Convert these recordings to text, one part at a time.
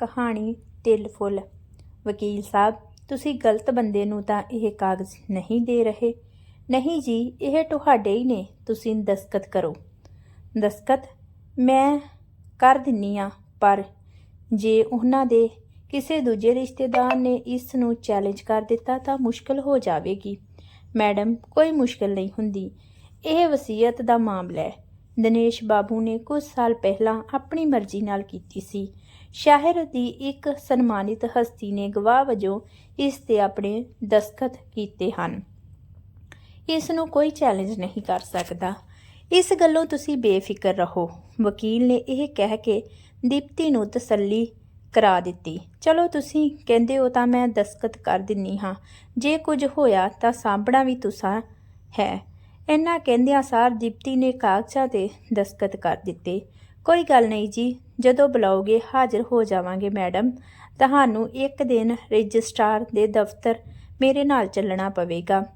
ਕਹਾਣੀ ਤਿਲ ਫੁੱਲ। ਵਕੀਲ ਸਾਹਿਬ, ਤੁਸੀਂ ਗਲਤ ਬੰਦੇ ਨੂੰ ਤਾਂ ਇਹ ਕਾਗਜ਼ ਨਹੀਂ ਦੇ ਰਹੇ। ਨਹੀਂ ਜੀ, ਇਹ ਤੁਹਾਡੇ ਹੀ ਨੇ, ਤੁਸੀਂ ਦਸਤਖਤ ਕਰੋ। ਦਸਖਤ ਮੈਂ ਕਰ ਦਿੰਨੀ ਆ, ਪਰ ਜੇ ਉਹਨਾਂ ਦੇ ਕਿਸੇ ਦੂਜੇ ਰਿਸ਼ਤੇਦਾਰ ਨੇ ਇਸ ਨੂੰ ਚੈਲੰਜ ਕਰ ਦਿੱਤਾ ਤਾਂ ਮੁਸ਼ਕਲ ਹੋ ਜਾਵੇਗੀ। ਮੈਡਮ, ਕੋਈ ਮੁਸ਼ਕਲ ਨਹੀਂ ਹੁੰਦੀ। ਇਹ ਵਸੀਅਤ ਦਾ ਮਾਮਲਾ ਹੈ। ਦਿਨੇਸ਼ ਬਾਬੂ ਨੇ ਕੁਝ ਸਾਲ ਪਹਿਲਾਂ ਆਪਣੀ ਮਰਜ਼ੀ ਨਾਲ ਕੀਤੀ ਸੀ। ਸ਼ਹਿਰ ਦੀ ਇੱਕ ਸਨਮਾਨਿਤ ਹਸਤੀ ਨੇ ਗਵਾਹ ਵਜੋਂ ਇਸ ਤੇ ਆਪਣੇ ਦਸਖਤ ਕੀਤੇ ਹਨ। ਇਸ ਨੂੰ ਕੋਈ ਚੈਲੰਜ ਨਹੀਂ ਕਰ ਸਕਦਾ। ਇਸ ਗੱਲੋਂ ਤੁਸੀਂ ਬੇਫਿਕਰ ਰਹੋ। ਵਕੀਲ ਨੇ ਇਹ ਕਹਿ ਕੇ ਦੀਪਤੀ ਨੂੰ ਤਸੱਲੀ ਕਰਾ ਦਿੱਤੀ। ਚਲੋ ਤੁਸੀਂ ਕਹਿੰਦੇ ਹੋ ਤਾਂ ਮੈਂ ਦਸਖਤ ਕਰ ਦਿੰਨੀ ਹਾਂ। ਜੇ ਕੁਝ ਹੋਇਆ ਤਾਂ ਸਾਂਭਣਾ ਵੀ ਤੁਸਾਂ ਹੈ। ਇੰਨਾ ਕਹਿੰਦਿਆਂ ਸਾਰ ਦੀਪਤੀ ਨੇ ਕਾਗਜ਼ਾਂ ਤੇ ਦਸਖਤ ਕਰ ਦਿੱਤੇ। ਕੋਈ ਗੱਲ ਨਹੀਂ ਜੀ, ਜਦੋਂ ਬੁਲਾਓਗੇ ਹਾਜ਼ਰ ਹੋ ਜਾਵਾਂਗੇ ਮੈਡਮ। ਤੁਹਾਨੂੰ ਇੱਕ ਦਿਨ ਰਜਿਸਟਰਾਰ ਦੇ ਦਫ਼ਤਰ ਮੇਰੇ ਨਾਲ ਚੱਲਣਾ ਪਵੇਗਾ।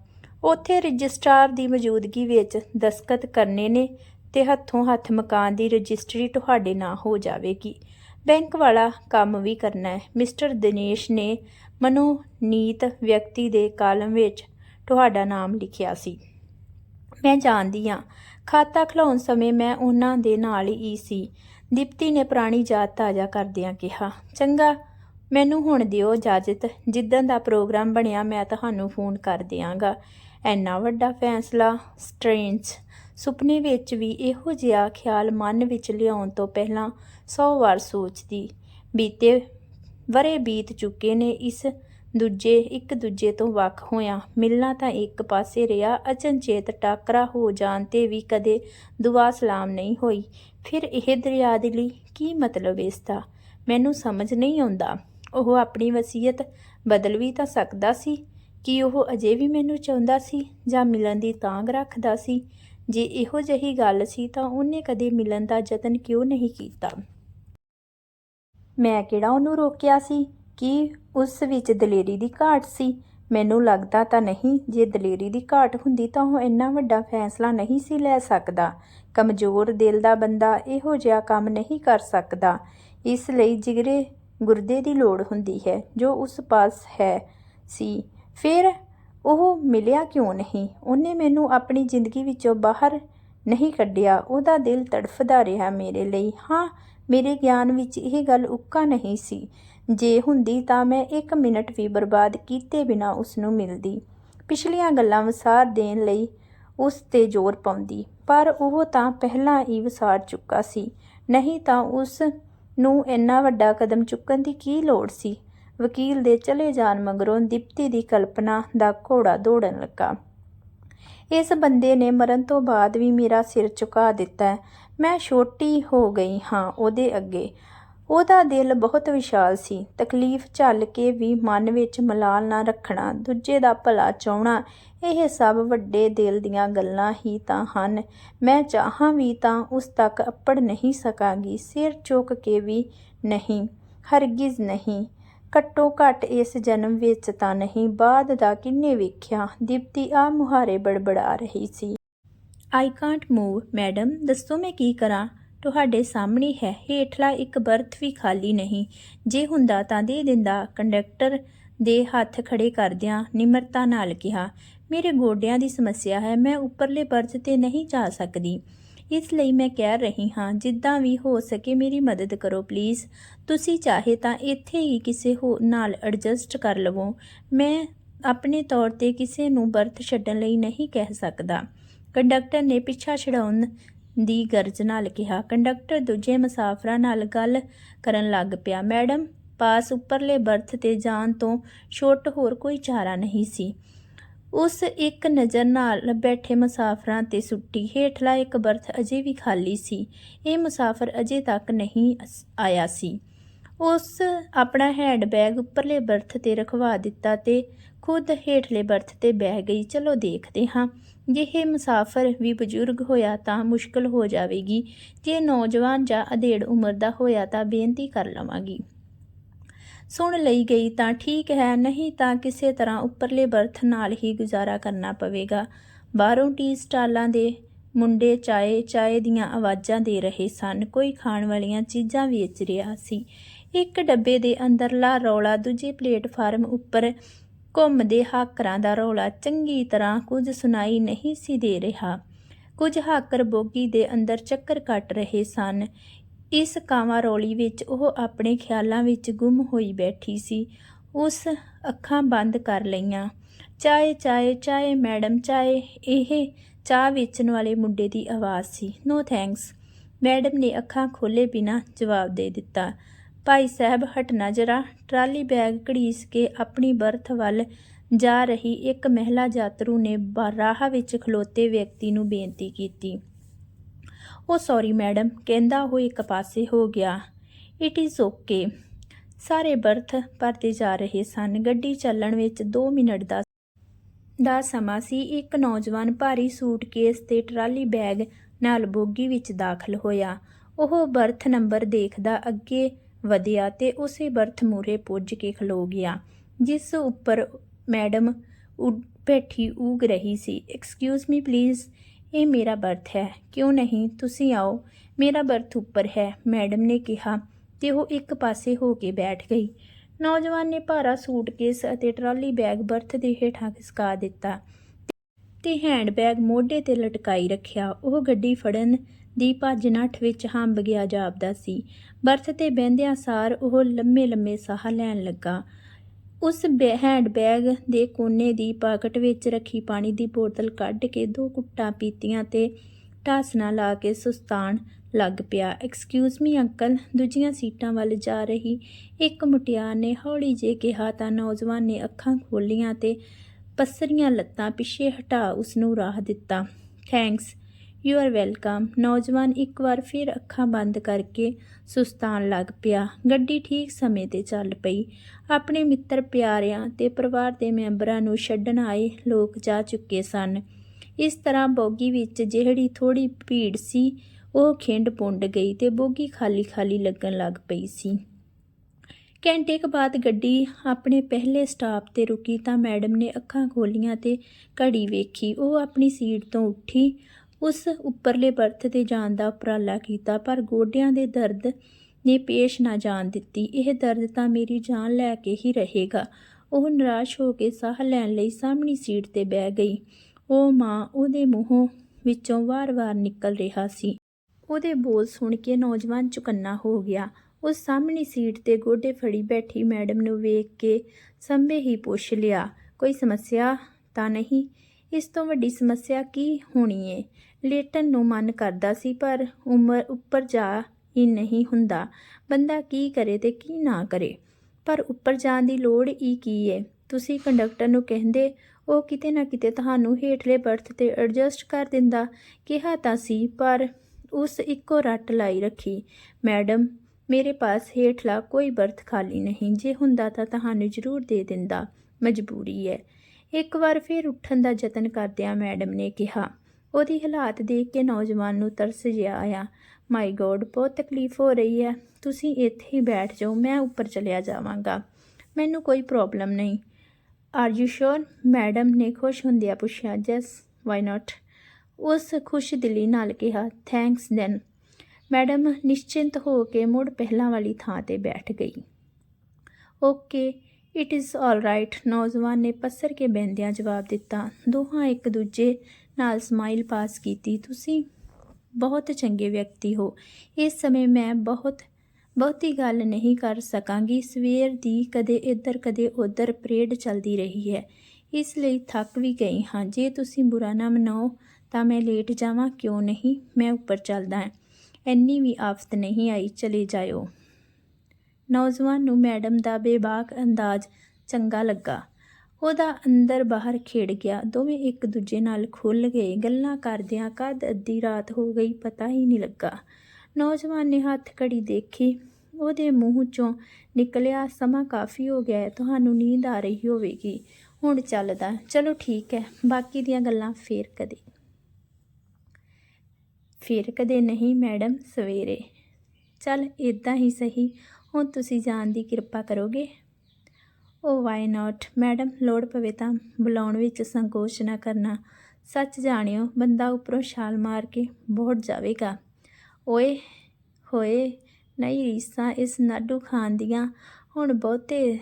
ਉੱਥੇ ਰਜਿਸਟਰਾਰ ਦੀ ਮੌਜੂਦਗੀ ਵਿੱਚ ਦਸਖਤ ਕਰਨੇ ਨੇ ਤੇ ਹੱਥੋਂ ਹੱਥ ਮਕਾਨ ਦੀ ਰਜਿਸਟਰੀ ਤੁਹਾਡੇ ਨਾਂ ਹੋ ਜਾਵੇਗੀ। ਬੈਂਕ ਵਾਲਾ ਕੰਮ ਵੀ ਕਰਨਾ ਹੈ। ਮਿਸਟਰ ਦਿਨੇਸ਼ ਨੇ ਮਨੋਨੀਤ ਵਿਅਕਤੀ ਦੇ ਕਾਲਮ ਵਿੱਚ ਤੁਹਾਡਾ ਨਾਮ ਲਿਖਿਆ ਸੀ। ਮੈਂ ਜਾਣਦੀ ਹਾਂ ਖਾਤਾ ਖਲਾਉਣ ਸਮੇਂ ਮੈਂ ਉਹਨਾਂ ਦੇ ਨਾਲ ਹੀ ਸੀ। ਦੀਪਤੀ ਨੇ ਪੁਰਾਣੀ ਯਾਦ ਤਾਜ਼ਾ ਕਰਦਿਆਂ ਕਿਹਾ, ਚੰਗਾ, ਮੈਨੂੰ ਹੁਣ ਦਿਓ ਇਜਾਜ਼ਤ। ਜਿੱਦਣ ਦਾ ਪ੍ਰੋਗਰਾਮ ਬਣਿਆ, ਮੈਂ ਤੁਹਾਨੂੰ ਫੋਨ ਕਰ ਦਿਆਂਗਾ। ਐਨਾ ਵੱਡਾ ਫੈਸਲਾ, ਸਟ੍ਰੇਂਜ। ਸੁਪਨੇ ਵਿੱਚ ਵੀ ਇਹੋ ਜਿਹਾ ਖਿਆਲ ਮਨ ਵਿੱਚ ਲਿਆਉਣ ਤੋਂ ਪਹਿਲਾਂ 100 ਵਾਰ ਸੋਚਦੀ। ਬੀਤੇ, ਵਰੇ ਬੀਤ ਚੁੱਕੇ ਨੇ ਇਸ ਦੂਜੇ ਇੱਕ ਦੂਜੇ ਤੋਂ ਵੱਖ ਹੋਇਆ। ਮਿਲਣਾ ਤਾਂ ਇੱਕ ਪਾਸੇ ਰਿਹਾ, ਅਚਨਚੇਤ ਟਾਕਰਾ ਹੋ ਜਾਣ ਤੇ ਵੀ ਕਦੇ ਦੁਆ ਸਲਾਮ ਨਹੀਂ ਹੋਈ। ਫਿਰ ਇਹ ਦਰਿਆ ਦੇ ਲਈ ਕੀ ਮਤਲਬ ਇਸ ਦਾ? ਮੈਨੂੰ ਸਮਝ ਨਹੀਂ ਆਉਂਦਾ। ਉਹ ਆਪਣੀ ਵਸੀਅਤ ਬਦਲ ਵੀ ਤਾਂ ਸਕਦਾ ਸੀ। ਕਿ ਉਹ ਅਜੇ ਵੀ ਮੈਨੂੰ ਚਾਹੁੰਦਾ ਸੀ ਜਾਂ ਮਿਲਣ ਦੀ ਤਾਂਗ ਰੱਖਦਾ ਸੀ? ਜੇ ਇਹੋ ਜਿਹੀ ਗੱਲ ਸੀ ਤਾਂ ਉਹਨੇ ਕਦੇ ਮਿਲਣ ਦਾ ਯਤਨ ਕਿਉਂ ਨਹੀਂ ਕੀਤਾ? ਮੈਂ ਕਿਹੜਾ ਉਹਨੂੰ ਰੋਕਿਆ ਸੀ? ਕਿ ਉਸ ਵਿੱਚ ਦਲੇਰੀ ਦੀ ਘਾਟ ਸੀ। ਮੈਨੂੰ ਲੱਗਦਾ ਤਾਂ ਨਹੀਂ, ਜੇ ਦਲੇਰੀ ਦੀ ਘਾਟ ਹੁੰਦੀ ਤਾਂ ਉਹ ਇੰਨਾ ਵੱਡਾ ਫੈਸਲਾ ਨਹੀਂ ਸੀ ਲੈ ਸਕਦਾ। ਕਮਜ਼ੋਰ ਦਿਲ ਦਾ ਬੰਦਾ ਇਹੋ ਜਿਹਾ ਕੰਮ ਨਹੀਂ ਕਰ ਸਕਦਾ। ਇਸ ਲਈ ਜਿਗਰੇ ਗੁਰਦੇ ਦੀ ਲੋੜ ਹੁੰਦੀ ਹੈ, ਜੋ ਉਸ ਪਾਸ ਹੈ ਸੀ। ਫਿਰ ਉਹ ਮਿਲਿਆ ਕਿਉਂ ਨਹੀਂ? ਉਹਨੇ ਮੈਨੂੰ ਆਪਣੀ ਜ਼ਿੰਦਗੀ ਵਿੱਚੋਂ ਬਾਹਰ ਨਹੀਂ ਕੱਢਿਆ। ਉਹਦਾ ਦਿਲ ਤੜਫਦਾ ਰਿਹਾ ਮੇਰੇ ਲਈ। ਹਾਂ, ਮੇਰੇ ਗਿਆਨ ਵਿੱਚ ਇਹ ਗੱਲ ਉੱਕਾ ਨਹੀਂ ਸੀ। ਜੇ ਹੁੰਦੀ ਤਾਂ ਮੈਂ ਇੱਕ ਮਿੰਟ ਵੀ ਬਰਬਾਦ ਕੀਤੇ ਬਿਨਾ ਉਸ ਨੂੰ ਮਿਲਦੀ। ਪਿਛਲੀਆਂ ਗੱਲਾਂ ਵਿਸਾਰ ਦੇਣ ਲਈ ਉਸ ਤੇ ਜ਼ੋਰ ਪਾਉਂਦੀ, ਪਰ ਉਹ ਤਾਂ ਪਹਿਲਾਂ ਹੀ ਵਿਸਾਰ ਚੁੱਕਾ ਸੀ। ਨਹੀਂ ਤਾਂ ਉਸ ਨੂੰ ਇੰਨਾ ਵੱਡਾ ਕਦਮ ਚੁੱਕਣ ਦੀ ਕੀ ਲੋੜ ਸੀ? ਵਕੀਲ ਦੇ ਚਲੇ ਜਾਣ ਮਗਰੋਂ ਦੀਪਤੀ ਦੀ ਕਲਪਨਾ ਦਾ ਘੋੜਾ ਦੌੜਨ ਲੱਗਾ। ਇਸ ਬੰਦੇ ਨੇ ਮਰਨ ਤੋਂ ਬਾਅਦ ਵੀ ਮੇਰਾ ਸਿਰ ਝੁਕਾ ਦਿੱਤਾ। ਮੈਂ ਛੋਟੀ ਹੋ ਗਈ ਹਾਂ ਉਹਦੇ ਅੱਗੇ। ਉਹਦਾ ਦਿਲ ਬਹੁਤ ਵਿਸ਼ਾਲ ਸੀ। ਤਕਲੀਫ ਝੱਲ ਕੇ ਵੀ ਮਨ ਵਿੱਚ ਮਲਾਲ ਨਾ ਰੱਖਣਾ, ਦੂਜੇ ਦਾ ਭਲਾ ਚਾਹਣਾ, ਇਹ ਸਭ ਵੱਡੇ ਦਿਲ ਦੀਆਂ ਗੱਲਾਂ ਹੀ ਤਾਂ ਹਨ। ਮੈਂ ਚਾਹਾਂ ਵੀ ਤਾਂ ਉਸ ਤੱਕ ਅੱਪੜ ਨਹੀਂ ਸਕਾਂਗੀ। ਸਿਰ ਚੁੱਕ ਕੇ ਵੀ ਨਹੀਂ, ਹਰਗਿਜ਼ ਨਹੀਂ। ਘੱਟੋ ਘੱਟ ਇਸ ਜਨਮ ਵਿੱਚ ਤਾਂ ਨਹੀਂ, ਬਾਅਦ ਦਾ ਕਿੰਨੇ ਵੇਖਿਆ। ਦੀਪਤੀ ਆ ਮੁਹਾਰੇ ਬੜਬੜਾ ਰਹੀ ਸੀ। ਆਈ ਕਾਂਟ ਮੂਵ ਮੈਡਮ, ਦੱਸੋ ਮੈਂ ਕੀ ਕਰਾਂ? ਤੁਹਾਡੇ ਸਾਹਮਣੇ ਹੈ। ਹੇਠਲਾ ਇੱਕ ਬਰਥ ਵੀ ਖਾਲੀ ਨਹੀਂ। ਜੇ ਹੁੰਦਾ ਤਾਂ ਦੇ ਦਿੰਦਾ। ਕੰਡਕਟਰ ਦੇ ਹੱਥ ਖੜੇ ਕਰਦਿਆਂ ਨਿਮਰਤਾ ਨਾਲ ਕਿਹਾ, ਮੇਰੇ ਗੋਡਿਆਂ ਦੀ ਸਮੱਸਿਆ ਹੈ। ਮੈਂ ਉੱਪਰਲੇ ਬਰਥ ਤੇ ਨਹੀਂ ਜਾ ਸਕਦੀ। ਇਸ ਲਈ ਮੈਂ ਕਹਿ ਰਹੀ ਹਾਂ, ਜਿੱਦਾਂ ਵੀ ਹੋ ਸਕੇ ਮੇਰੀ ਮਦਦ ਕਰੋ, ਪਲੀਜ਼। ਤੁਸੀਂ ਚਾਹੇ ਤਾਂ ਇੱਥੇ ਹੀ ਕਿਸੇ ਹੋ, ਨਾਲ ਐਡਜਸਟ ਕਰ ਲਵੋ। ਮੈਂ ਆਪਣੇ ਤੌਰ ਤੇ ਕਿਸੇ ਨੂੰ ਬਰਥ ਛੱਡਣ ਲਈ ਨਹੀਂ ਕਹਿ ਸਕਦਾ। ਕੰਡਕਟਰ ਨੇ ਪਿੱਛਾ ਛਡਾਉਣ ਦੀ ਗਰਜ ਨਾਲ ਕਿਹਾ। ਕੰਡਕਟਰ ਦੂਜੇ ਮੁਸਾਫਰਾਂ ਨਾਲ ਗੱਲ ਕਰਨ ਲੱਗ ਪਿਆ। ਮੈਡਮ, ਪਾਸ ਉੱਪਰਲੇ ਬਰਥ ਤੇ ਜਾਣ ਤੋਂ ਛੋਟ ਹੋਰ ਕੋਈ ਚਾਰਾ ਨਹੀਂ ਸੀ। ਉਸ ਇੱਕ ਨਜ਼ਰ ਨਾਲ ਬੈਠੇ ਮੁਸਾਫਰਾਂ ਤੇ ਸੁੱਟੀ। ਹੇਠਲਾ ਇੱਕ ਬਰਥ ਅਜੇ ਵੀ ਖਾਲੀ ਸੀ। ਇਹ ਮੁਸਾਫਰ ਅਜੇ ਤੱਕ ਨਹੀਂ ਆਇਆ ਸੀ। ਉਸ ਆਪਣਾ ਹੈਂਡਬੈਗ ਉੱਪਰਲੇ ਬਰਥ ਤੇ ਰਖਵਾ ਦਿੱਤਾ ਤੇ ਖੁਦ ਹੇਠਲੇ ਬਰਥ ਤੇ ਬਹਿ ਗਈ। ਚਲੋ ਦੇਖਦੇ ਹਾਂ। ਜੇ ਇਹ ਮੁਸਾਫਰ ਵੀ ਬਜ਼ੁਰਗ ਹੋਇਆ ਤਾਂ ਮੁਸ਼ਕਲ ਹੋ ਜਾਵੇਗੀ। ਜੇ ਨੌਜਵਾਨ ਜਾਂ ਅਧੇੜ ਉਮਰ ਦਾ ਹੋਇਆ ਤਾਂ ਬੇਨਤੀ ਕਰ ਲਵਾਂਗੀ। ਸੁਣ ਲਈ ਗਈ ਤਾਂ ਠੀਕ ਹੈ, ਨਹੀਂ ਤਾਂ ਕਿਸੇ ਤਰ੍ਹਾਂ ਉੱਪਰਲੇ ਬਰਥ ਨਾਲ ਹੀ ਗੁਜ਼ਾਰਾ ਕਰਨਾ ਪਵੇਗਾ। ਬਾਹਰੋਂ ਟੀ ਸਟਾਲਾਂ ਦੇ ਮੁੰਡੇ ਚਾਏ ਚਾਏ ਦੀਆਂ ਆਵਾਜ਼ਾਂ ਦੇ ਰਹੇ ਸਨ। ਕੋਈ ਖਾਣ ਵਾਲੀਆਂ ਚੀਜ਼ਾਂ ਵੇਚ ਰਿਹਾ ਸੀ। ਇੱਕ ਡੱਬੇ ਦੇ ਅੰਦਰਲਾ ਰੌਲਾ ਦੂਜੇ ਪਲੇਟਫਾਰਮ ਉੱਪਰ ਘੁੰਮਦੇ ਹਾਕਰਾਂ ਦਾ ਰੌਲਾ ਚੰਗੀ ਤਰ੍ਹਾਂ ਕੁਝ ਸੁਣਾਈ ਨਹੀਂ ਸੀ ਦੇ ਰਿਹਾ। ਕੁਝ ਹਾਕਰ ਬੋਗੀ ਦੇ ਅੰਦਰ ਚੱਕਰ ਕੱਟ ਰਹੇ ਸਨ। ਇਸ ਕਾਵਾਂ ਰੌਲੀ ਵਿੱਚ ਉਹ ਆਪਣੇ ਖਿਆਲਾਂ ਵਿੱਚ ਗੁੰਮ ਹੋਈ ਬੈਠੀ ਸੀ। ਉਸ ਅੱਖਾਂ ਬੰਦ ਕਰ ਲਈਆਂ। ਚਾਏ ਚਾਏ ਚਾਏ, ਮੈਡਮ, ਚਾਏ, ਇਹ ਚਾਹ ਵੇਚਣ ਵਾਲੇ ਮੁੰਡੇ ਦੀ ਆਵਾਜ਼ ਸੀ। ਨੋ ਥੈਂਕਸ ਮੈਡਮ ਨੇ ਅੱਖਾਂ ਖੋਲੇ ਬਿਨਾ ਜਵਾਬ ਦੇ ਦਿੱਤਾ। ਭਾਈ ਸਾਹਿਬ, ਹਟਣਾ ਜਰਾ। ਟਰਾਲੀ ਬੈਗ ਘੜੀਸ ਕੇ ਆਪਣੀ ਬਰਥ ਵੱਲ ਜਾ ਰਹੀ ਇੱਕ ਮਹਿਲਾ ਯਾਤਰੂ ਨੇ ਬਾ- ਰਾਹ ਵਿੱਚ ਖਲੋਤੇ ਵਿਅਕਤੀ ਨੂੰ ਬੇਨਤੀ ਕੀਤੀ। ਉਹ ਸੌਰੀ ਮੈਡਮ ਕਹਿੰਦਾ ਉਹ ਇੱਕ ਪਾਸੇ ਹੋ ਗਿਆ। ਇਟ ਇਜ਼ ਓਕੇ ਸਾਰੇ ਬਰਥ ਭਰਦੇ ਜਾ ਰਹੇ ਸਨ। ਗੱਡੀ ਚੱਲਣ ਵਿੱਚ 2 ਮਿੰਟ ਦਾ ਦਾ ਸਮਾਂ ਸੀ। ਇੱਕ ਨੌਜਵਾਨ ਭਾਰੀ ਸੂਟਕੇਸ ਤੇ ਟਰਾਲੀ ਬੈਗ ਨਾਲ ਬੋਗੀ ਵਿੱਚ ਦਾਖਲ ਹੋਇਆ। ਉਹ ਬਰਥ ਨੰਬਰ ਦੇਖਦਾ ਅੱਗੇ ਵਧਿਆ ਤੇ ਉਸੇ ਬਰਥ ਮੂਰੇ ਪੁੱਜ ਕੇ ਖਲੋ ਗਿਆ, ਜਿਸ ਉੱਪਰ ਮੈਡਮ ਉ- ਬੈਠੀ ਊਗ ਰਹੀ ਸੀ। ਐਕਸਕਿਊਜ਼ ਮੀ ਪਲੀਜ਼ ਇਹ ਮੇਰਾ ਬਰਥ ਹੈ। ਕਿਉਂ ਨਹੀਂ? ਤੁਸੀਂ ਆਓ। ਮੇਰਾ ਬਰਥ ਉੱਪਰ ਹੈ, ਮੈਡਮ ਨੇ ਕਿਹਾ ਤੇ ਉਹ ਇੱਕ ਪਾਸੇ ਹੋ ਕੇ ਬੈਠ ਗਈ। ਨੌਜਵਾਨ ਨੇ ਭਾਰਾ ਸੂਟਕੇਸ ਅਤੇ ਟਰਾਲੀ ਬੈਗ ਬਰਥ ਦੇ ਹੇਠਾਂ ਖਿਸਕਾ ਦਿੱਤਾ ਤੇ ਹੈਂਡਬੈਗ ਮੋਢੇ ਤੇ ਲਟਕਾਈ ਰੱਖਿਆ। ਉਹ ਗੱਡੀ ਫੜਨ ਦੀ ਭੱਜ ਨੱਠ ਵਿੱਚ ਹੰਬ ਗਿਆ ਜਾਪਦਾ ਸੀ। ਬਰਥ ਤੇ ਬਹਿੰਦਿਆਂ ਸਾਰ ਉਹ ਲੰਮੇ ਲੰਮੇ ਸਾਹ ਲੈਣ ਲੱਗਾ। ਉਸ ਬੈ- ਹੈਂਡਬੈਗ ਦੇ ਕੋਨੇ ਦੀ ਪਾਕਟ ਵਿੱਚ ਰੱਖੀ ਪਾਣੀ ਦੀ ਬੋਤਲ ਕੱਢ ਕੇ ਦੋ ਕੁੱਟਾਂ ਪੀਤੀਆਂ ਤੇ ਢਾਸਣਾ ਲਾ ਕੇ ਸੁਸਤਾਨ ਲੱਗ ਪਿਆ। ਐਕਸਕਿਊਜ਼ ਮੀ ਅੰਕਲ ਦੂਜੀਆਂ ਸੀਟਾਂ ਵੱਲ ਜਾ ਰਹੀ ਇੱਕ ਮੁਟਿਆਰ ਨੇ ਹੌਲੀ ਜੇ ਕਿਹਾ ਤਾਂ ਨੌਜਵਾਨ ਨੇ ਅੱਖਾਂ ਖੋਲੀਆਂ ਤੇ ਪਸਰੀਆਂ ਲੱਤਾਂ ਪਿੱਛੇ ਹਟਾ ਉਸ ਨੂੰ ਰਾਹ ਦਿੱਤਾ। ਥੈਂਕਸ ਯੂ ਆਰ ਵੈਲਕਮ ਨੌਜਵਾਨ ਇੱਕ ਵਾਰ ਫਿਰ ਅੱਖਾਂ ਬੰਦ ਕਰਕੇ ਸੁਸਤਾਨ ਲੱਗ ਪਿਆ। ਗੱਡੀ ਠੀਕ ਸਮੇਂ ਤੇ ਚੱਲ ਪਈ। ਆਪਣੇ ਮਿੱਤਰ ਪਿਆਰਿਆਂ ਤੇ ਪਰਿਵਾਰ ਦੇ ਮੈਂਬਰਾਂ ਨੂੰ ਛੱਡਣ ਆਏ ਲੋਕ ਜਾ ਚੁੱਕੇ ਸਨ। ਇਸ ਤਰ੍ਹਾਂ ਬੋਗੀ ਵਿੱਚ ਜਿਹੜੀ ਥੋੜੀ ਭੀੜ ਸੀ, ਉਹ ਖਿੰਡ ਪੁੰਡ ਗਈ ਤੇ ਬੋਗੀ ਖਾਲੀ ਖਾਲੀ ਲੱਗਣ ਲੱਗ ਪਈ ਸੀ। ਘੰਟੇ ਕੁ ਬਾਅਦ ਗੱਡੀ ਆਪਣੇ ਪਹਿਲੇ ਸਟਾਪ ਤੇ ਰੁਕੀ ਤਾਂ ਮੈਡਮ ਨੇ ਅੱਖਾਂ ਖੋਲੀਆਂ ਤੇ ਘੜੀ ਵੇਖੀ। ਉਹ ਆਪਣੀ ਸੀਟ ਤੋਂ ਉੱਠੀ। ਉਸ ਉੱਪਰਲੇ ਬਰਥ ਤੇ ਜਾਣ ਦਾ ਉਪਰਾਲਾ ਕੀਤਾ, ਪਰ ਗੋਡਿਆਂ ਦੇ ਦਰਦ ਨੇ ਪੇਸ਼ ਨਾ ਜਾਣ ਦਿੱਤੀ। ਇਹ ਦਰਦ ਤਾਂ ਮੇਰੀ ਜਾਨ ਲੈ ਕੇ ਹੀ ਰਹੇਗਾ। ਉਹ ਨਿਰਾਸ਼ ਹੋ ਕੇ ਸਾਹ ਲੈਣ ਲਈ ਸਾਹਮਣੀ ਸੀਟ ਤੇ ਬਹਿ ਗਈ। ਉਹ ਮਾਂ ਉਹਦੇ ਮੂੰਹੋਂ ਵਿੱਚੋਂ ਵਾਰ-ਵਾਰ ਨਿਕਲ ਰਿਹਾ ਸੀ। ਉਹਦੇ ਬੋਲ ਸੁਣ ਕੇ ਨੌਜਵਾਨ ਚੁਕੰਨਾ ਹੋ ਗਿਆ। ਉਸ ਸਾਹਮਣੀ ਸੀਟ ਤੇ ਗੋਡੇ ਫੜੀ ਬੈਠੀ ਮੈਡਮ ਨੂੰ ਵੇਖ ਕੇ ਸੰਭੇ ਹੀ ਪੁੱਛ ਲਿਆ, ਕੋਈ ਸਮੱਸਿਆ ਤਾਂ ਨਹੀਂ? ਇਸ ਤੋਂ ਵੱਡੀ ਸਮੱਸਿਆ ਕੀ ਹੋਣੀ ਏ? ਲੇਟਣ ਨੂੰ ਮਨ ਕਰਦਾ ਸੀ, ਪਰ ਉਮਰ ਉੱਪਰ ਜਾ ਹੀ ਨਹੀਂ ਹੁੰਦਾ। ਬੰਦਾ ਕੀ ਕਰੇ ਤੇ ਕੀ ਨਾ ਕਰੇ? ਪਰ ਉੱਪਰ ਜਾਣ ਦੀ ਲੋੜ ਹੀ ਕੀ ਏ? ਤੁਸੀਂ ਕੰਡਕਟਰ ਨੂੰ ਕਹਿੰਦੇ, ਉਹ ਕਿਤੇ ਨਾ ਕਿਤੇ ਤੁਹਾਨੂੰ ਹੇਠਲੇ ਬਰਥ ਤੇ ਐਡਜਸਟ ਕਰ ਦਿੰਦਾ। ਕਿਹਾ ਤਾਂ ਸੀ, ਪਰ ਉਸ ਇੱਕੋ ਰੱਟ ਲਾਈ ਰੱਖੀ। ਮੈਡਮ, ਮੇਰੇ ਪਾਸ ਹੇਠਲਾ ਕੋਈ ਬਰਥ ਖਾਲੀ ਨਹੀਂ। ਜੇ ਹੁੰਦਾ ਤਾਂ ਤੁਹਾਨੂੰ ਜ਼ਰੂਰ ਦੇ ਦਿੰਦਾ। ਮਜਬੂਰੀ ਹੈ ਇੱਕ ਵਾਰ ਫਿਰ ਉੱਠਣ ਦਾ ਯਤਨ ਕਰਦਿਆਂ ਮੈਡਮ ਨੇ ਕਿਹਾ, ਉਹਦੀ ਹਾਲਾਤ ਦੇਖ ਕੇ ਨੌਜਵਾਨ ਨੂੰ ਤਰਸ ਜਿਹਾ ਆਇਆ। ਮਾਈ ਗੋਡ, ਬਹੁਤ ਤਕਲੀਫ ਹੋ ਰਹੀ ਹੈ। ਤੁਸੀਂ ਇੱਥੇ ਹੀ ਬੈਠ ਜਾਓ, ਮੈਂ ਉੱਪਰ ਚਲਿਆ ਜਾਵਾਂਗਾ। ਮੈਨੂੰ ਕੋਈ ਪ੍ਰੋਬਲਮ ਨਹੀਂ। ਆਰ ਯੂ ਸ਼ੋਰ ਮੈਡਮ ਨੇ ਖੁਸ਼ ਹੁੰਦਿਆਂ ਪੁੱਛਿਆ ਜੈਸ ਵਾਈ ਨਾਟ ਉਸ ਖੁਸ਼ ਦਿਲੀ ਨਾਲ ਕਿਹਾ ਥੈਂਕਸ ਦੈਨ ਮੈਡਮ ਨਿਸ਼ਚਿੰਤ ਹੋ ਕੇ ਮੁੜ ਪਹਿਲਾਂ ਵਾਲੀ ਥਾਂ ਤੇ ਬੈਠ ਗਈ। Okay it is all right ਨੌਜਵਾਨ ਨੇ ਪੱਸਰ ਕੇ ਬੈੰਦਿਆਂ ਜਵਾਬ ਦਿੱਤਾ, ਦੋਹਾਂ ਇੱਕ ਦੂਜੇ ਨਾਲ ਸਮਾਈਲ ਪਾਸ ਕੀਤੀ। ਤੁਸੀਂ ਬਹੁਤ ਚੰਗੇ ਵਿਅਕਤੀ ਹੋ। ਇਸ ਸਮੇਂ ਮੈਂ ਬਹੁਤ, ਬਹੁਤੀ ਗੱਲ ਨਹੀਂ ਕਰ ਸਕਾਂਗੀ। ਸਵੇਰ ਦੀ ਕਦੇ ਇੱਧਰ, ਕਦੇ ਉੱਧਰ ਪਰੇਡ ਚੱਲਦੀ ਰਹੀ ਹੈ। ਇਸ ਲਈ ਥੱਕ ਵੀ ਗਈ ਹਾਂ। ਜੇ ਤੁਸੀਂ ਬੁਰਾ ਨਾ ਮਨਾਓ, ਤਾਂ ਮੈਂ ਲੇਟ ਜਾਵਾਂ। ਕਿਉਂ ਨਹੀਂ? ਮੈਂ ਉੱਪਰ ਚੱਲਦਾ ਹਾਂ। ਇੰਨੀ ਵੀ ਆਫਤ ਨਹੀਂ ਆਈ। ਚਲੇ ਜਾਇਓ। ਨੌਜਵਾਨ ਨੂੰ ਮੈਡਮ ਦਾ ਬੇਬਾਕ ਅੰਦਾਜ਼ ਚੰਗਾ ਲੱਗਾ। ਉਹਦਾ ਅੰਦਰ ਬਾਹਰ ਖੇੜ ਗਿਆ। ਦੋਵੇਂ ਇੱਕ ਦੂਜੇ ਨਾਲ ਖੁੱਲ ਗਏ। ਗੱਲਾਂ ਕਰਦਿਆਂ ਕਦ ਅੱਧੀ ਰਾਤ ਹੋ ਗਈ, ਪਤਾ ਹੀ ਨਹੀਂ ਲੱਗਾ। ਨੌਜਵਾਨ ਨੇ ਹੱਥ ਘੜੀ ਦੇਖੀ। ਉਹਦੇ ਮੂੰਹ ਚੋਂ ਨਿਕਲਿਆ, ਸਮਾਂ ਕਾਫੀ ਹੋ ਗਿਆ ਤੁਹਾਨੂੰ ਨੀਂਦ ਆ ਰਹੀ ਹੋਵੇਗੀ। ਹੁਣ ਚੱਲਦਾ। ਚਲੋ ਠੀਕ ਹੈ। ਬਾਕੀ ਦੀਆਂ ਗੱਲਾਂ ਫੇਰ ਕਦੇ। ਫੇਰ ਕਦੇ ਨਹੀਂ, ਮੈਡਮ, ਸਵੇਰੇ। ਚੱਲ ਇਦਾਂ ਹੀ ਸਹੀ। ਹੁਣ ਤੁਸੀਂ ਜਾਣ ਦੀ ਕਿਰਪਾ ਕਰੋਗੇ। ਉਹ ਵਾਈ ਨਾਟ ਮੈਡਮ, ਲੋੜ ਪਵੇ ਤਾਂ ਬੁਲਾਉਣ ਵਿੱਚ ਸੰਕੋਚ ਨਾ ਕਰਨਾ। ਸੱਚ ਜਾਣਿਓ, ਬੰਦਾ ਉੱਪਰੋਂ ਛਾਲ ਮਾਰ ਕੇ ਬਹੁਤ ਜਾਵੇਗਾ। ਓਏ, ਹੋਏ, ਨਹੀਂ ਰੀਸਾਂ, ਇਸ ਨਾਡੂ ਖਾਨ ਦੀਆਂ ਹੁਣ ਬਹੁਤੇ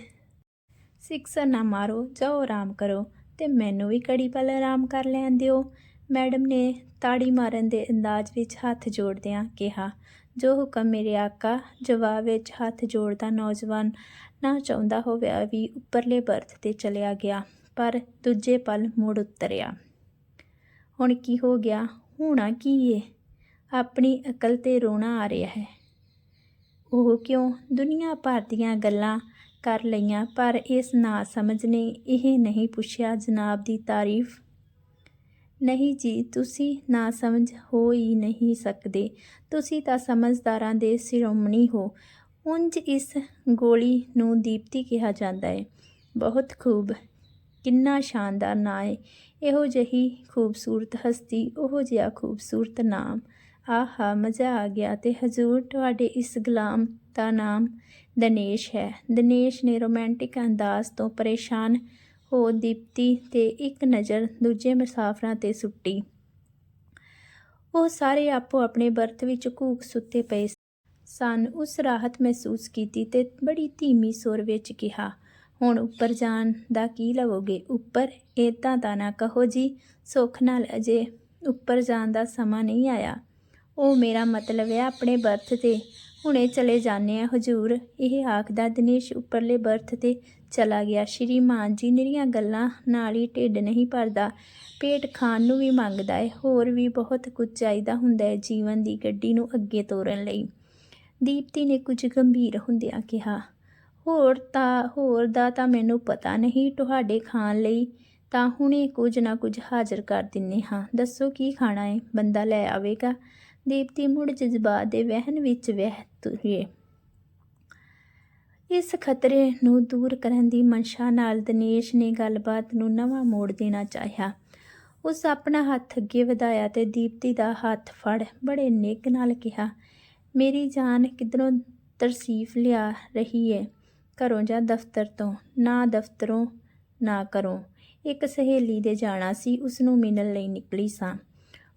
ਸਿਕਸਰ ਨਾ ਮਾਰੋ, ਜਾਓ ਆਰਾਮ ਕਰੋ ਤੇ ਮੈਨੂੰ ਵੀ ਘੜੀ ਪਲ ਆਰਾਮ ਕਰ ਲੈਣ ਦਿਓ। ਮੈਡਮ ਨੇ ਤਾੜੀ ਮਾਰਨ ਦੇ ਅੰਦਾਜ਼ ਵਿੱਚ ਹੱਥ ਜੋੜਦਿਆਂ ਕਿਹਾ, ਜੋ ਹੁਕਮ ਮੇਰੇ ਆਕਾ ਜਵਾਬ ਵਿੱਚ ਹੱਥ ਜੋੜਦਾ ਨੌਜਵਾਨ ਨਾ ਚਾਹੁੰਦਾ ਹੋਵੇ ਵੀ ਉੱਪਰਲੇ ਬਰਥ ਤੇ ਚਲਿਆ ਗਿਆ, ਪਰ ਦੂਜੇ ਪਲ ਮੁੜ ਉਤਰਿਆ। ਹੁਣ ਕੀ ਹੋ ਗਿਆ? ਹੋਣਾ ਕੀ ਏ? ਆਪਣੀ ਅਕਲ ਤੇ ਰੋਣਾ ਆ ਰਿਹਾ ਹੈ। ਉਹ ਕਿਉਂ ਦੁਨੀਆ ਭਰ ਦੀਆਂ ਗੱਲਾਂ ਕਰ ਲਈਆਂ, ਪਰ ਇਸ ਨਾ ਸਮਝ ਨੇ ਇਹ ਨਹੀਂ ਪੁੱਛਿਆ ਜਨਾਬ ਦੀ ਤਾਰੀਫ ਨਹੀਂ ਜੀ, ਤੁਸੀਂ ਨਾ ਸਮਝ ਹੋ ਹੀ ਨਹੀਂ ਸਕਦੇ। ਤੁਸੀਂ ਤਾਂ ਸਮਝਦਾਰਾਂ ਦੇ ਸਿਰੋਮਣੀ ਹੋ। ਉਂਝ ਇਸ ਗੋਲੀ ਨੂੰ ਦੀਪਤੀ ਕਿਹਾ ਜਾਂਦਾ ਹੈ ਬਹੁਤ ਖੂਬ। ਕਿੰਨਾ ਸ਼ਾਨਦਾਰ ਨਾਂ ਹੈ ਇਹੋ ਜਿਹੀ ਖੂਬਸੂਰਤ ਹਸਤੀ, ਉਹ ਜਿਹਾ ਖੂਬਸੂਰਤ ਨਾਮ। ਆਹਾ, ਮਜ਼ਾ ਆ ਗਿਆ ਤੇ ਹਜ਼ੂਰ, ਤੁਹਾਡੇ ਇਸ ਗੁਲਾਮ ਦਾ ਨਾਮ ਦਨੇਸ਼ ਹੈ। ਦਨੇਸ਼ ਨੇ ਰੋਮਾਂਟਿਕ ਅੰਦਾਜ਼ ਤੋਂ ਪਰੇਸ਼ਾਨ ਉਹ ਦੀਪਤੀ ਤੇ ਇੱਕ ਨਜ਼ਰ ਦੂਜੇ ਮੁਸਾਫਰਾਂ ਤੇ ਸੁੱਟੀ। ਉਹ ਸਾਰੇ ਆਪੋ ਆਪਣੇ ਬਰਥ ਵਿੱਚ ਘੂਕ ਸੁੱਤੇ ਪਏ ਸਨ। ਉਸ ਰਾਹਤ ਮਹਿਸੂਸ ਕੀਤੀ ਤੇ ਬੜੀ ਧੀਮੀ ਸੁਰ ਵਿੱਚ ਕਿਹਾ, ਹੁਣ ਉੱਪਰ ਜਾਣ ਦਾ ਕੀ ਲਵੋਗੇ? ਉੱਪਰ? ਏਦਾਂ ਤਾਂ ਨਾ ਕਹੋ ਜੀ, ਸੁੱਖ ਨਾਲ ਅਜੇ ਉੱਪਰ ਜਾਣ ਦਾ ਸਮਾਂ ਨਹੀਂ ਆਇਆ। ਉਹ ਮੇਰਾ ਮਤਲਬ ਹੈ ਆਪਣੇ ਬਰਥ ਤੇ ਹੁਣੇ ਚਲੇ ਜਾਂਦੇ ਆ ਹਜੂਰ। ਇਹ ਆਖਦਾ, ਦਿਨੇਸ਼ ਉੱਪਰਲੇ ਬਰਥ ਤੇ ਚਲਾ ਗਿਆ। ਸ਼੍ਰੀਮਾਨ ਜੀ ਨਿਰੀਆਂ ਗੱਲਾਂ ਨਾਲ ਹੀ ਢਿੱਡ ਨਹੀਂ ਭਰਦਾ। ਪੇਟ ਖਾਣ ਨੂੰ ਵੀ ਮੰਗਦਾ ਹੈ ਹੋਰ ਵੀ ਬਹੁਤ ਕੁਝ ਚਾਹੀਦਾ ਹੁੰਦਾ ਹੈ ਜੀਵਨ ਦੀ ਗੱਡੀ ਨੂੰ ਅੱਗੇ ਤੋਰਨ ਲਈ। ਦੀਪਤੀ ਨੇ ਕੁਝ ਗੰਭੀਰ ਹੁੰਦਿਆਂ ਕਿਹਾ, ਹੋਰ ਤਾਂ, ਹੋਰ ਦਾ ਤਾਂ ਮੈਨੂੰ ਪਤਾ ਨਹੀਂ। ਤੁਹਾਡੇ ਖਾਣ ਲਈ ਤਾਂ ਹੁਣੇ ਕੁਝ ਨਾ ਕੁਝ ਹਾਜ਼ਰ ਕਰ ਦਿੰਨੇ ਹਾਂ। ਦੱਸੋ ਕੀ ਖਾਣਾ ਹੈ ਬੰਦਾ ਲੈ ਆਵੇਗਾ? ਦੀਪਤੀ ਮੁੜ ਜਜ਼ਬਾਤ ਦੇ ਵਹਿਣ ਵਿੱਚ ਵਹਿ ਤੁਰੇ ਇਸ ਖਤਰੇ ਨੂੰ ਦੂਰ ਕਰਨ ਦੀ ਮਨਸ਼ਾ ਨਾਲ ਦਿਨੇਸ਼ ਨੇ ਗੱਲਬਾਤ ਨੂੰ ਨਵਾਂ ਮੋੜ ਦੇਣਾ ਚਾਹਿਆ। ਉਸ ਆਪਣਾ ਹੱਥ ਅੱਗੇ ਵਧਾਇਆ ਤੇ ਦੀਪਤੀ ਦਾ ਹੱਥ ਫੜ ਬੜੇ ਨਿੱਘ ਨਾਲ ਕਿਹਾ, ਮੇਰੀ ਜਾਨ ਕਿਧਰੋਂ ਤਰਸੀਫ ਲਿਆ ਰਹੀ ਹੈ ਘਰੋਂ ਜਾਂ ਦਫ਼ਤਰ ਤੋਂ? ਨਾ ਦਫ਼ਤਰੋਂ, ਨਾ ਕਰੋ ਇੱਕ ਸਹੇਲੀ ਦੇ ਜਾਣਾ ਸੀ ਉਸ ਨੂੰ ਮਿਲਣ ਲਈ ਨਿਕਲੀ ਸਾਂ।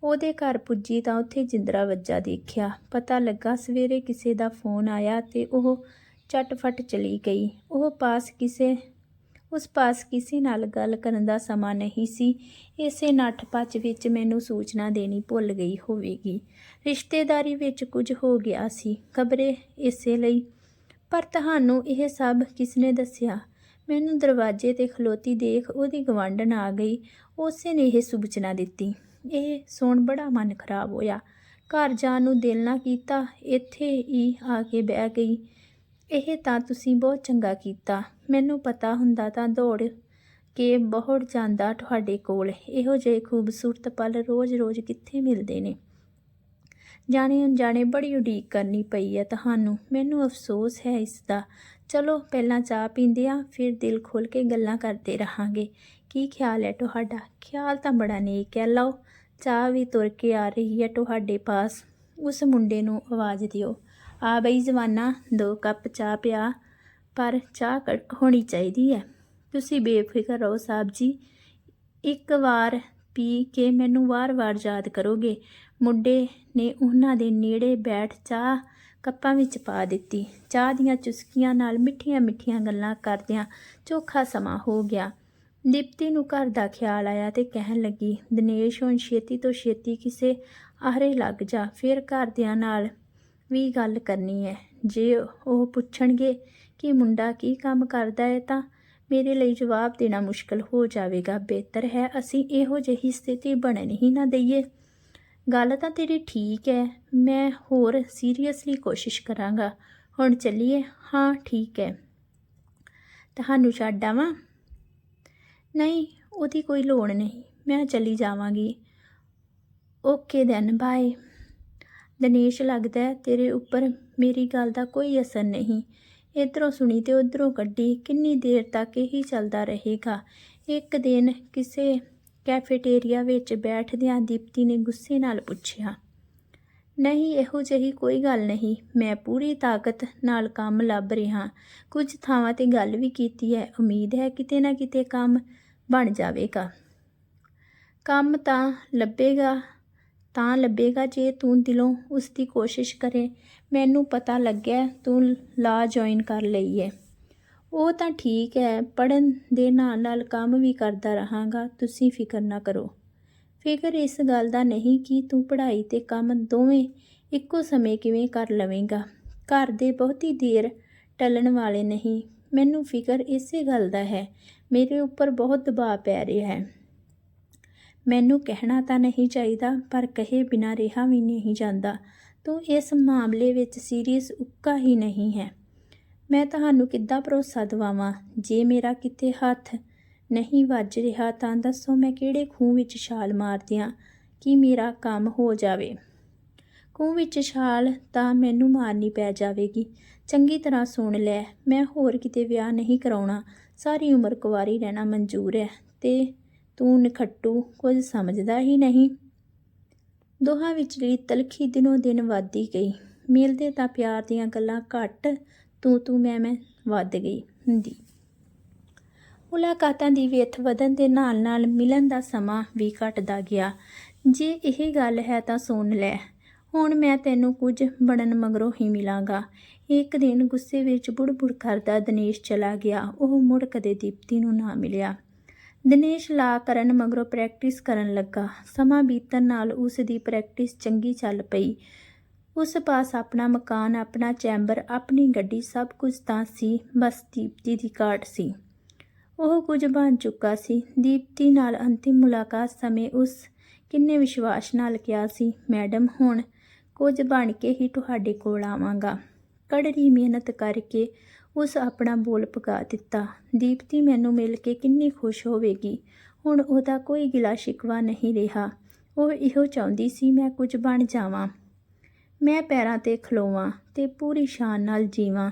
ਉਹਦੇ ਘਰ ਪੁੱਜੀ ਤਾਂ ਉੱਥੇ ਜਿੰਦਰਾ ਵੱਜਾ ਦੇਖਿਆ। ਪਤਾ ਲੱਗਾ ਸਵੇਰੇ ਕਿਸੇ ਦਾ ਫੋਨ ਆਇਆ ਤੇ ਉਹ ਝਟਫਟ ਚਲੀ ਗਈ। ਉਹ ਪਾਸ ਕਿਸੇ, ਉਸ ਪਾਸ ਕਿਸੇ ਨਾਲ ਗੱਲ ਕਰਨ ਦਾ ਸਮਾਂ ਨਹੀਂ ਸੀ। ਇਸੇ ਨੱਠ ਭੱਜ ਵਿੱਚ ਮੈਨੂੰ ਸੂਚਨਾ ਦੇਣੀ ਭੁੱਲ ਗਈ ਹੋਵੇਗੀ। ਰਿਸ਼ਤੇਦਾਰੀ ਵਿੱਚ ਕੁਝ ਹੋ ਗਿਆ ਸੀ। ਖਬਰੇ ਇਸੇ ਲਈ। ਪਰ ਤੁਹਾਨੂੰ ਇਹ ਸਭ ਕਿਸਨੇ ਦੱਸਿਆ? ਮੈਨੂੰ ਦਰਵਾਜ਼ੇ ਤੇ ਖਲੋਤੀ ਦੇਖ ਉਹਦੀ ਗਵਾਂਢਣ ਆ ਗਈ। ਉਸੇ ਨੇ ਇਹ ਸੂਚਨਾ ਦਿੱਤੀ। ਇਹ ਸੁਣ ਬੜਾ ਮਨ ਖਰਾਬ ਹੋਇਆ। ਘਰ ਜਾਣ ਨੂੰ ਦਿਲ ਨਾ ਕੀਤਾ, ਇੱਥੇ ਹੀ ਆ ਕੇ ਬਹਿ ਗਈ। ਇਹ ਤਾਂ ਤੁਸੀਂ ਬਹੁਤ ਚੰਗਾ ਕੀਤਾ। ਮੈਨੂੰ ਪਤਾ ਹੁੰਦਾ ਤਾਂ ਦੌੜ ਕੇ ਬਹੁਤ ਜਾਂਦਾ ਤੁਹਾਡੇ ਕੋਲ। ਇਹੋ ਜਿਹੇ ਖੂਬਸੂਰਤ ਪਲ ਰੋਜ਼-ਰੋਜ਼ ਕਿੱਥੇ ਮਿਲਦੇ ਨੇ? ਜਾਣੇ ਅਣਜਾਣੇ ਬੜੀ ਉਡੀਕ ਕਰਨੀ ਪਈ ਹੈ ਤੁਹਾਨੂੰ। ਮੈਨੂੰ ਅਫਸੋਸ ਹੈ ਇਸ ਦਾ। ਚਲੋ, ਪਹਿਲਾਂ ਚਾਹ ਪੀਂਦੇ ਆ ਫਿਰ ਦਿਲ ਖੋਲ ਕੇ ਗੱਲਾਂ ਕਰਦੇ ਰਹਾਂਗੇ। ਕੀ ਖਿਆਲ ਹੈ ਤੁਹਾਡਾ? ਖਿਆਲ ਤਾਂ ਬੜਾ ਨੇਕ ਹੈ। ਲਓ ਚਾਹ ਵੀ ਤੁਰ ਕੇ ਆ ਰਹੀ ਹੈ ਤੁਹਾਡੇ ਪਾਸ। ਉਸ ਮੁੰਡੇ ਨੂੰ ਆਵਾਜ਼ ਦਿਓ। ਆ ਬਈ ਜਵਾਨਾ, ਦੋ ਕੱਪ ਚਾਹ ਪਿਆ, ਪਰ ਚਾਹ ਕੜਕ ਹੋਣੀ ਚਾਹੀਦੀ ਹੈ। ਤੁਸੀਂ ਬੇਫਿਕਰ ਰਹੋ ਸਾਹਿਬ ਜੀ। ਇੱਕ ਵਾਰ ਪੀ ਕੇ ਮੈਨੂੰ ਵਾਰ-ਵਾਰ ਯਾਦ ਕਰੋਗੇ। ਮੁੰਡੇ ਨੇ ਉਹਨਾਂ ਦੇ ਨੇੜੇ ਬੈਠ ਚਾਹ ਕੱਪਾਂ ਵਿੱਚ ਪਾ ਦਿੱਤੀ। ਚਾਹ ਦੀਆਂ ਚੁਸਕੀਆਂ ਨਾਲ ਮਿੱਠੀਆਂ-ਮਿੱਠੀਆਂ ਗੱਲਾਂ ਕਰਦਿਆਂ ਚੋਖਾ ਸਮਾਂ ਹੋ ਗਿਆ। ਦੀਪਤੀ ਨੂੰ ਘਰ ਦਾ ਖਿਆਲ ਆਇਆ ਤੇ ਕਹਿਣ ਲੱਗੀ, ਦਿਨੇਸ਼, ਹੁਣ ਛੇਤੀ ਤੋਂ ਛੇਤੀ ਕਿਸੇ ਆਹਰੇ ਲੱਗ ਜਾ, ਫਿਰ ਘਰਦਿਆਂ ਨਾਲ ਵੀ ਗੱਲ ਕਰਨੀ ਹੈ ਜੇ ਉਹ ਪੁੱਛਣਗੇ ਕਿ ਮੁੰਡਾ ਕੀ ਕੰਮ ਕਰਦਾ ਹੈ ਤਾਂ ਮੇਰੇ ਲਈ ਜਵਾਬ ਦੇਣਾ ਮੁਸ਼ਕਲ ਹੋ ਜਾਵੇਗਾ। ਬਿਹਤਰ ਹੈ ਅਸੀਂ ਇਹੋ ਜਿਹੀ ਸਥਿਤੀ ਬਣਨ ਹੀ ਨਾ ਦਈਏ। ਗੱਲ ਤਾਂ ਤੇਰੀ ਠੀਕ ਹੈ ਮੈਂ ਹੋਰ ਸੀਰੀਅਸਲੀ ਕੋਸ਼ਿਸ਼ ਕਰਾਂਗਾ। ਹੁਣ ਚੱਲੀਏ? ਹਾਂ, ਠੀਕ ਹੈ ਤੁਹਾਨੂੰ ਛੱਡ ਆਵਾਂ? ਨਹੀਂ, ਉਹਦੀ ਕੋਈ ਲੋੜ ਨਹੀਂ, ਮੈਂ ਚਲੀ ਜਾਵਾਂਗੀ। Okay then, bye. ਦਿਨੇਸ਼ ਲੱਗਦਾ ਤੇਰੇ ਉੱਪਰ ਮੇਰੀ ਗੱਲ ਦਾ ਕੋਈ ਅਸਰ ਨਹੀਂ। ਇਧਰੋਂ ਸੁਣੀ ਤੇ ਉਧਰੋਂ ਕੱਢੀ, ਕਿੰਨੀ ਦੇਰ ਤੱਕ ਇਹੀ ਚੱਲਦਾ ਰਹੇਗਾ। ਇੱਕ ਦਿਨ ਕਿਸੇ ਕੈਫੇਟੇਰੀਆ ਵਿੱਚ ਬੈਠਦਿਆਂ ਦੀਪਤੀ ਨੇ ਗੁੱਸੇ ਨਾਲ ਪੁੱਛਿਆ, ਨਹੀਂ, ਇਹੋ ਜਿਹੀ ਕੋਈ ਗੱਲ ਨਹੀਂ, ਮੈਂ ਪੂਰੀ ਤਾਕਤ ਨਾਲ ਕੰਮ ਲੱਭ ਰਿਹਾ। ਕੁਝ ਥਾਵਾਂ ਤੇ ਗੱਲ ਵੀ ਕੀਤੀ ਹੈ। ਉਮੀਦ ਹੈ ਕਿਤੇ ਨਾ ਕਿਤੇ ਕੰਮ ਬਣ ਜਾਵੇਗਾ। ਕੰਮ ਤਾਂ ਲੱਭੇਗਾ ਤਾਂ ਲੱਭੇਗਾ ਜੇ ਤੂੰ ਦਿਲੋਂ ਉਸ ਦੀ ਕੋਸ਼ਿਸ਼ ਕਰੇ। ਮੈਨੂੰ ਪਤਾ ਲੱਗਿਆ ਤੂੰ ਲਾ ਜੁਆਇਨ ਕਰ ਲਈ ਹੈ। ਉਹ ਤਾਂ ਠੀਕ ਹੈ ਪੜਨ ਦੇ ਨਾਲ ਨਾਲ ਕੰਮ ਵੀ ਕਰਦਾ ਰਹਾਂਗਾ, ਤੁਸੀਂ ਫਿਕਰ ਨਾ ਕਰੋ। ਫਿਕਰ ਇਸ ਗੱਲ ਦਾ ਨਹੀਂ ਕਿ ਤੂੰ ਪੜ੍ਹਾਈ ਤੇ ਕੰਮ ਦੋਵੇਂ ਇੱਕੋ ਸਮੇਂ ਕਿਵੇਂ ਕਰ ਲਵੇਂਗਾ। ਘਰ ਦੇ ਬਹੁਤੀ ਦੇਰ ਟਲਣ ਵਾਲੇ ਨਹੀਂ। ਮੈਨੂੰ ਫਿਕਰ ਇਸੇ ਗੱਲ ਦਾ ਹੈ। ਮੇਰੇ ਉੱਪਰ ਬਹੁਤ ਦਬਾਅ ਪੈ ਰਿਹਾ ਹੈ। ਮੈਨੂੰ ਕਹਿਣਾ ਤਾਂ ਨਹੀਂ ਚਾਹੀਦਾ, ਪਰ ਕਹੇ ਬਿਨਾਂ ਰਿਹਾ ਵੀ ਨਹੀਂ ਜਾਂਦਾ। ਤੂੰ ਇਸ ਮਾਮਲੇ ਵਿੱਚ ਸੀਰੀਅਸ ਉੱਕਾ ਹੀ ਨਹੀਂ ਹੈ। ਮੈਂ ਤੁਹਾਨੂੰ ਕਿੱਦਾਂ ਭਰੋਸਾ ਦਿਵਾਵਾਂ? ਜੇ ਮੇਰਾ ਕਿਤੇ ਹੱਥ ਨਹੀਂ ਵੱਜ ਰਿਹਾ ਤਾਂ ਦੱਸੋ ਮੈਂ ਕਿਹੜੇ ਖੂਹ ਵਿੱਚ ਛਾਲ ਮਾਰਦਿਆਂ ਕਿ ਮੇਰਾ ਕੰਮ ਹੋ ਜਾਵੇ। ਖੂਹ ਵਿੱਚ ਛਾਲ ਤਾਂ ਮੈਨੂੰ ਮਾਰਨੀ ਪੈ ਜਾਵੇਗੀ। ਚੰਗੀ ਤਰ੍ਹਾਂ ਸੁਣ ਲੈ, ਮੈਂ ਹੋਰ ਕਿਤੇ ਵਿਆਹ ਨਹੀਂ ਕਰਾਉਣਾ। ਸਾਰੀ ਉਮਰ ਕੁਵਾਰੀ ਰਹਿਣਾ ਮਨਜ਼ੂਰ ਹੈ ਤੇ ਤੂੰ ਨਖੱਟੂ, ਕੁਝ ਸਮਝਦਾ ਹੀ ਨਹੀਂ। ਦੋਹਾਂ ਵਿਚਲੀ ਤਲਖੀ ਦਿਨੋ ਦਿਨ ਵੱਧਦੀ ਗਈ। ਮਿਲਦੇ ਤਾਂ ਪਿਆਰ ਦੀਆਂ ਗੱਲਾਂ ਘੱਟ, ਤੂੰ ਤੂੰ ਮੈਂ ਮੈਂ ਵੱਧ ਗਈ ਹੁੰਦੀ। ਮੁਲਾਕਾਤਾਂ ਦੀ ਵੇਥ ਵਧਣ ਦੇ ਨਾਲ ਨਾਲ ਮਿਲਣ ਦਾ ਸਮਾਂ ਵੀ ਘਟਦਾ ਗਿਆ। ਜੇ ਇਹ ਗੱਲ ਹੈ ਤਾਂ ਸੁਣ ਲੈ, ਹੁਣ ਮੈਂ ਤੈਨੂੰ ਕੁਝ ਬਣਨ ਮਗਰੋਂ ਹੀ ਮਿਲਾਂਗਾ। ਇੱਕ ਦਿਨ ਗੁੱਸੇ ਵਿੱਚ ਬੁੜਬੁੜ ਕਰਦਾ ਦਿਨੇਸ਼ ਚਲਾ ਗਿਆ। ਉਹ ਮੁੜ ਕਦੇ ਦੀਪਤੀ ਨੂੰ ਨਾ ਮਿਲਿਆ। ਦਿਨੇਸ਼ ਲਾ ਕਰਨ ਮਗਰੋਂ ਪ੍ਰੈਕਟਿਸ ਕਰਨ ਲੱਗਾ। ਸਮਾਂ ਬੀਤਣ ਨਾਲ ਉਸ ਦੀ ਪ੍ਰੈਕਟਿਸ ਚੰਗੀ ਚੱਲ ਪਈ। ਉਸ ਪਾਸ ਆਪਣਾ ਮਕਾਨ, ਆਪਣਾ ਚੈਂਬਰ, ਆਪਣੀ ਗੱਡੀ ਸਭ ਕੁਝ ਤਾਂ ਸੀ, ਬਸ ਦੀਪਤੀ ਦੀ ਘਾਟ ਸੀ। ਉਹ ਕੁਝ ਬਣ ਚੁੱਕਾ ਸੀ। ਦੀਪਤੀ ਨਾਲ ਅੰਤਿਮ ਮੁਲਾਕਾਤ ਸਮੇਂ ਉਸ ਕਿੰਨੇ ਵਿਸ਼ਵਾਸ ਨਾਲ ਕਿਹਾ ਸੀ, ਮੈਡਮ, ਹੁਣ ਕੁਝ ਬਣ ਕੇ ਹੀ ਤੁਹਾਡੇ ਕੋਲ ਆਵਾਂਗਾ। ਕੜਰੀ ਮਿਹਨਤ ਕਰਕੇ ਉਸ ਆਪਣਾ ਬੋਲ ਪਕਾ ਦਿੱਤਾ। ਦੀਪਤੀ ਮੈਨੂੰ ਮਿਲ ਕੇ ਕਿੰਨੀ ਖੁਸ਼ ਹੋਵੇਗੀ। ਹੁਣ ਉਹਦਾ ਕੋਈ ਗਿਲਾ ਸ਼ਿਕਵਾ ਨਹੀਂ ਰਿਹਾ। ਉਹ ਇਹੋ ਚਾਹੁੰਦੀ ਸੀ, ਮੈਂ ਕੁਝ ਬਣ ਜਾਵਾਂ। ਮੈਂ ਪੈਰਾਂ ਤੇ ਖਲੋਵਾਂ ਤੇ ਪੂਰੀ ਸ਼ਾਨ ਨਾਲ ਜੀਵਾਂ।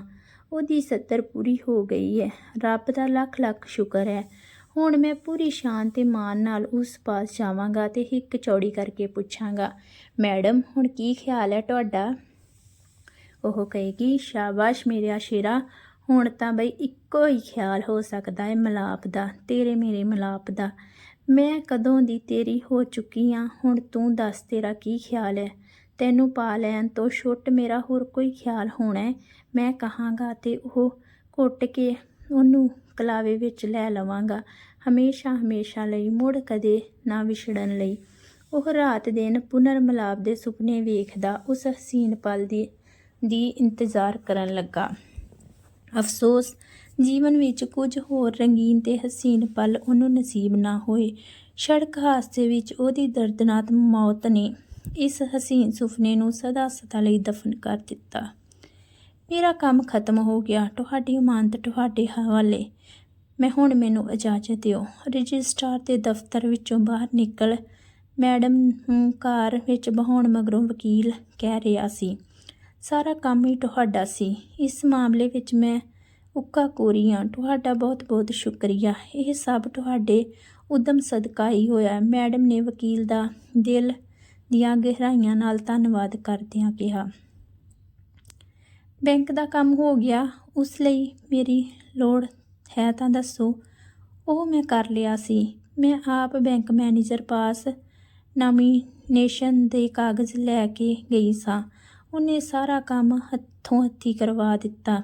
ਉਹਦੀ ਸੱਤਰ ਪੂਰੀ ਹੋ ਗਈ ਹੈ। ਰੱਬ ਦਾ ਲੱਖ ਲੱਖ ਸ਼ੁਕਰ ਹੈ। ਹੁਣ ਮੈਂ ਪੂਰੀ ਸ਼ਾਨ ਤੇ ਮਾਨ ਨਾਲ ਉਸ ਪਾਸ ਜਾਵਾਂਗਾ ਤੇ ਹਿੱਕ ਚੌੜੀ ਕਰਕੇ ਪੁੱਛਾਂਗਾ, ਮੈਡਮ, ਹੁਣ ਕੀ ਖਿਆਲ ਹੈ ਤੁਹਾਡਾ? ਉਹ ਕਹੇਗੀ, ਸ਼ਾਬਾਸ਼ ਮੇਰਿਆ ਸ਼ੇਰਾ, ਹੁਣ ਤਾਂ ਬਈ ਇੱਕੋ ਹੀ ਖਿਆਲ ਹੋ ਸਕਦਾ ਹੈ ਮਲਾਪ ਦਾ, ਤੇਰੇ ਮੇਰੇ ਮਲਾਪ ਦਾ। ਮੈਂ ਕਦੋਂ ਦੀ ਤੇਰੀ ਹੋ ਚੁੱਕੀ ਆ, ਹੁਣ ਤੂੰ ਦੱਸ ਤੇਰਾ ਕੀ ਖਿਆਲ ਹੈ ਤੈਨੂੰ ਪਾ ਲੈਣ ਤੋਂ ਛੁੱਟ ਮੇਰਾ ਹੋਰ ਕੋਈ ਖਿਆਲ ਹੋਣਾ ਮੈਂ ਕਹਾਂਗਾ ਤੇ ਉਹ ਘੁੱਟ ਕੇ ਉਹਨੂੰ ਕਲਾਵੇ ਵਿੱਚ ਲੈ ਲਵਾਂਗਾ, ਹਮੇਸ਼ਾ ਹਮੇਸ਼ਾ ਲਈ, ਮੁੜ ਕਦੇ ਨਾ ਵਿਛੜਨ ਲਈ। ਉਹ ਰਾਤ ਦਿਨ ਪੁਨਰ ਮਿਲਾਪ ਦੇ ਸੁਪਨੇ ਵੇਖਦਾ, ਉਸ ਹਸੀਨ ਪਲ ਦੀ ਦੀ ਇੰਤਜ਼ਾਰ ਕਰਨ ਲੱਗਾ। ਅਫਸੋਸ, ਜੀਵਨ ਵਿੱਚ ਕੁਝ ਹੋਰ ਰੰਗੀਨ ਤੇ ਹਸੀਨ ਪਲ ਉਹਨੂੰ ਨਸੀਬ ਨਾ ਹੋਏ। ਸੜਕ ਹਾਦਸੇ ਵਿੱਚ ਉਹਦੀ ਦਰਦਨਾਕ ਮੌਤ ਨੇ ਇਸ ਹਸੀਨ ਸੁਪਨੇ ਨੂੰ ਸਦਾ ਸਦਾ ਲਈ ਦਫਨ ਕਰ ਦਿੱਤਾ। ਮੇਰਾ ਕੰਮ ਖਤਮ ਹੋ ਗਿਆ। ਤੁਹਾਡੀ ਉਮਾਨਤ ਤੁਹਾਡੇ ਹਵਾਲੇ। ਮੈਂ ਹੁਣ ਮੈਨੂੰ ਇਜਾਜ਼ਤ ਦਿਓ। ਰਜਿਸਟਰਾਰ ਦੇ ਦਫ਼ਤਰ ਵਿੱਚੋਂ ਬਾਹਰ ਨਿਕਲ ਮੈਡਮ ਨੂੰ ਕਾਰ ਵਿੱਚ ਬਹਾਉਣ ਮਗਰੋਂ ਵਕੀਲ ਕਹਿ ਰਿਹਾ ਸੀ। ਸਾਰਾ ਕੰਮ ਹੀ ਤੁਹਾਡਾ ਸੀ। ਇਸ ਮਾਮਲੇ ਵਿੱਚ ਮੈਂ ਉੱਕਾ ਕੋਰੀ ਹਾਂ। ਤੁਹਾਡਾ ਬਹੁਤ-ਬਹੁਤ ਸ਼ੁਕਰੀਆ। ਇਹ ਸਭ ਤੁਹਾਡੇ ਉਦਮ ਸਦਕਾ ਹੀ ਹੋਇਆ ਮੈਡਮ ਨੇ ਵਕੀਲ ਦਾ ਦਿਲ ਦੀਆਂ ਗਹਿਰਾਈਆਂ ਨਾਲ ਧੰਨਵਾਦ ਕਰਦਿਆਂ ਕਿਹਾ। ਬੈਂਕ ਦਾ ਕੰਮ ਹੋ ਗਿਆ। ਉਸ ਲਈ ਮੇਰੀ ਲੋੜ ਹੈ ਤਾਂ ਦੱਸੋ। ਉਹ ਮੈਂ ਕਰ ਲਿਆ ਸੀ। ਮੈਂ ਆਪ ਬੈਂਕ ਮੈਨੇਜਰ ਪਾਸ ਨਾਮੀਨੇਸ਼ਨ ਦੇ ਕਾਗਜ਼ ਲੈ ਕੇ ਗਈ ਸਾਂ। ਉਹਨੇ ਸਾਰਾ ਕੰਮ ਹੱਥੋਂ ਹੱਥੀ ਕਰਵਾ ਦਿੱਤਾ।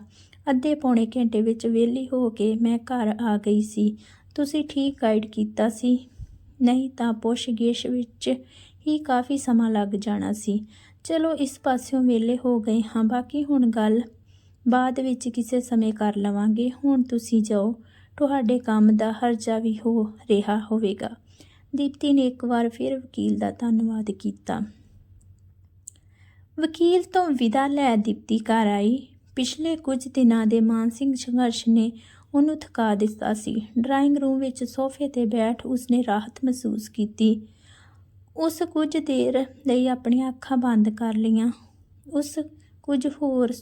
ਅੱਧੇ ਪੌਣੇ ਘੰਟੇ ਵਿੱਚ ਵਿਹਲੀ ਹੋ ਕੇ ਮੈਂ ਘਰ ਆ ਗਈ ਸੀ। ਤੁਸੀਂ ਠੀਕ ਗਾਈਡ ਕੀਤਾ ਸੀ। ਨਹੀਂ ਤਾਂ ਪੁੱਛਗਿੱਛ ਵਿੱਚ ਹੀ ਕਾਫੀ ਸਮਾਂ ਲੱਗ ਜਾਣਾ ਸੀ। ਚਲੋ ਇਸ ਪਾਸਿਓਂ ਵਿਹਲੇ ਹੋ ਗਏ ਹਾਂ। ਬਾਕੀ ਹੁਣ ਗੱਲ ਬਾਅਦ ਵਿੱਚ ਕਿਸੇ ਸਮੇਂ ਕਰ ਲਵਾਂਗੇ। ਹੁਣ ਤੁਸੀਂ ਜਾਓ। ਤੁਹਾਡੇ ਕੰਮ ਦਾ ਹਰਜਾ ਵੀ ਹੋ ਰਿਹਾ ਹੋਵੇਗਾ। ਦੀਪਤੀ ਨੇ ਇੱਕ ਵਾਰ ਫਿਰ ਵਕੀਲ ਦਾ ਧੰਨਵਾਦ ਕੀਤਾ। ਵਕੀਲ ਤੋਂ ਵਿਦਾ ਲੈ ਦੀਪਤੀ ਘਰ ਆਈ। ਪਿਛਲੇ ਕੁਝ ਦਿਨਾਂ ਦੇ ਮਾਨਸਿਕ ਸੰਘਰਸ਼ ਨੇ ਉਹਨੂੰ ਥਕਾ ਦਿੱਤਾ ਸੀ। ਡਰਾਇੰਗ ਰੂਮ ਵਿੱਚ ਸੋਫੇ ਤੇ ਬੈਠ ਉਸਨੇ ਰਾਹਤ ਮਹਿਸੂਸ ਕੀਤੀ। ਉਸ ਕੁਝ ਦੇਰ ਲਈ ਆਪਣੀਆਂ ਅੱਖਾਂ ਬੰਦ ਕਰ ਲਈਆਂ। ਉਸ ਕੁਝ ਹੋਰ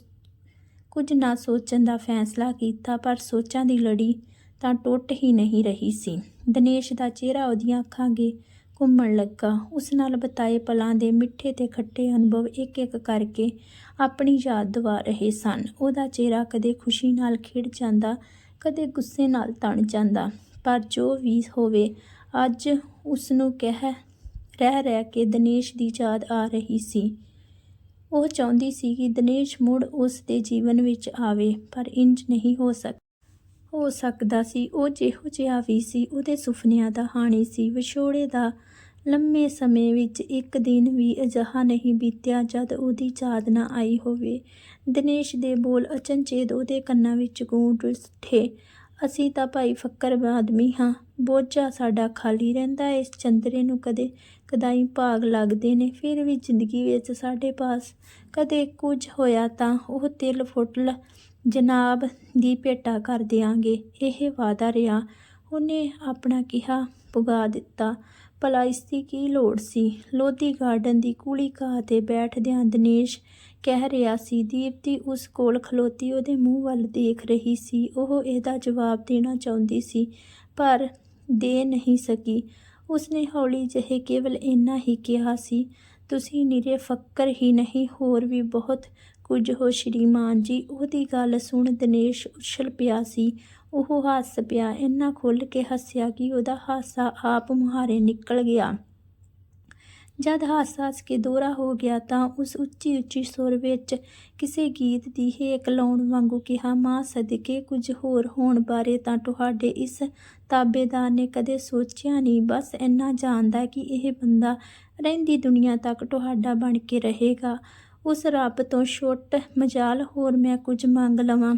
ਕੁਝ ਨਾ ਸੋਚਣ ਦਾ ਫੈਸਲਾ ਕੀਤਾ, ਪਰ ਸੋਚਾਂ ਦੀ ਲੜੀ ਤਾਂ ਟੁੱਟ ਹੀ ਨਹੀਂ ਰਹੀ ਸੀ। ਦਿਨੇਸ਼ ਦਾ ਚਿਹਰਾ ਉਹਦੀਆਂ ਅੱਖਾਂ ਅੱਗੇ ਘੁੰਮਣ ਲੱਗਾ। ਉਸ ਨਾਲ ਬਤਾਏ ਪਲਾਂ ਦੇ ਮਿੱਠੇ ਤੇ ਖੱਟੇ ਅਨੁਭਵ ਇੱਕ ਇੱਕ ਕਰਕੇ ਆਪਣੀ ਯਾਦ ਦਿਵਾ ਰਹੇ ਸਨ। ਉਹਦਾ ਚਿਹਰਾ ਕਦੇ ਖੁਸ਼ੀ ਨਾਲ ਖਿੜ ਜਾਂਦਾ, ਕਦੇ ਗੁੱਸੇ ਨਾਲ ਤਣ ਜਾਂਦਾ। ਪਰ ਜੋ ਵੀ ਹੋਵੇ, ਅੱਜ ਉਸ ਨੂੰ ਕਹਿ, ਰਹਿ ਰਹਿ ਕੇ ਦਿਨੇਸ਼ ਦੀ ਯਾਦ ਆ ਰਹੀ ਸੀ। ਉਹ ਚਾਹੁੰਦੀ ਸੀ ਕਿ ਦਿਨੇਸ਼ ਮੁੜ ਉਸ ਦੇ ਜੀਵਨ ਵਿੱਚ ਆਵੇ, ਪਰ ਇੰਜ ਨਹੀਂ ਹੋ ਸਕ, ਹੋ ਸਕਦਾ ਸੀ। ਉਹ ਜਿਹੋ ਜਿਹਾ ਵੀ ਸੀ, ਉਹਦੇ ਸੁਪਨਿਆਂ ਦਾ ਹਾਣੀ ਸੀ। ਵਿਛੋੜੇ ਦਾ ਲੰਮੇ ਸਮੇਂ ਵਿੱਚ ਇੱਕ ਦਿਨ ਵੀ ਅਜਿਹਾ ਨਹੀਂ ਬੀਤਿਆ ਜਦ ਉਹਦੀ ਯਾਦ ਨਾ ਆਈ ਹੋਵੇ। ਦਿਨੇਸ਼ ਦੇ ਬੋਲ ਅਚਨਚੇਤ ਉਹਦੇ ਕੰਨਾਂ ਵਿੱਚ ਗੂੰਜ ਉੱਠੇ। ਅਸੀਂ ਤਾਂ ਭਾਈ ਫੱਕਰ ਆਦਮੀ ਹਾਂ। ਬੋਝਾ ਸਾਡਾ ਖਾਲੀ ਰਹਿੰਦਾ ਇਸ ਚੰਦਰੇ ਨੂੰ ਕਦੇ ਕਦਾਈ ਭਾਗ ਲੱਗਦੇ ਨੇ। ਫਿਰ ਵੀ ਜ਼ਿੰਦਗੀ ਵਿੱਚ ਸਾਡੇ ਪਾਸ ਕਦੇ ਕੁਝ ਹੋਇਆ ਤਾਂ ਉਹ ਤਿਲ ਫੁੱਟਲ ਜਨਾਬ ਦੀ ਭੇਟਾ ਕਰ ਦਿਆਂਗੇ। ਇਹ ਵਾਦਾ ਰਿਹਾ। ਉਹਨੇ ਆਪਣਾ ਕਿਹਾ, ਪੁਗਾ ਦਿੱਤਾ। ਭਲਾ ਇਸ ਦੀ ਕੀ ਲੋੜ ਸੀ? ਲੋਧੀ ਗਾਰਡਨ ਦੀ ਕੂਲੀ ਘਾਹ ਤੇ ਬੈਠਦਿਆਂ ਦਿਨੇਸ਼ ਕਹਿ ਰਿਹਾ ਸੀ ਦੀਪਤੀ ਉਸ ਕੋਲ ਖਲੋਤੀ ਉਹਦੇ ਮੂੰਹ ਵੱਲ ਦੇਖ ਰਹੀ ਸੀ। ਉਹ ਇਹਦਾ ਜਵਾਬ ਦੇਣਾ ਚਾਹੁੰਦੀ ਸੀ, ਪਰ ਦੇ ਨਹੀਂ ਸਕੀ। ਉਸਨੇ ਹੌਲੀ ਜਿਹੇ ਕੇਵਲ ਇੰਨਾ ਹੀ ਕਿਹਾ ਸੀ, ਤੁਸੀਂ ਨਿਰੇ ਫੱਕਰ ਹੀ ਨਹੀਂ, ਹੋਰ ਵੀ ਬਹੁਤ ਕੁਝ ਹੋ। ਸ਼੍ਰੀਮਾਨ ਜੀ, ਉਹਦੀ ਗੱਲ ਸੁਣ ਦਿਨੇਸ਼ ਉਛਲ ਪਿਆ ਸੀ। ਉਹ ਹੱਸ ਪਿਆ। ਇੰਨਾ ਖੁੱਲ੍ਹ ਕੇ ਹੱਸਿਆ ਕਿ ਉਹਦਾ ਹਾਸਾ ਆਪ ਮੁਹਾਰੇ ਨਿਕਲ ਗਿਆ। ਜਦ ਹਾਸਾ ਹੱਸ ਕੇ ਦੋਹਰਾ ਹੋ ਗਿਆ ਤਾਂ ਉਸ ਉੱਚੀ ਉੱਚੀ ਸੁਰ ਵਿੱਚ ਕਿਸੇ ਗੀਤ ਦੀ ਹੇਕ ਲਾਉਣ ਵਾਂਗੂ ਕਿਹਾ, ਮਾਂ, ਸਦਕੇ ਕੁਝ ਹੋਰ ਹੋਣ ਬਾਰੇ ਤਾਂ ਤੁਹਾਡੇ ਇਸ ਤਾਬੇਦਾਰ ਨੇ ਕਦੇ ਸੋਚਿਆ ਨਹੀਂ। ਬਸ ਇੰਨਾ ਜਾਣਦਾ ਕਿ ਇਹ ਬੰਦਾ ਰਹਿੰਦੀ ਦੁਨੀਆ ਤੱਕ ਤੁਹਾਡਾ ਬਣ ਕੇ ਰਹੇਗਾ। ਉਸ ਰੱਬ ਤੋਂ ਛੁੱਟ ਮਜਾਲ ਹੋਰ ਮੈਂ ਕੁਝ ਮੰਗ ਲਵਾਂ।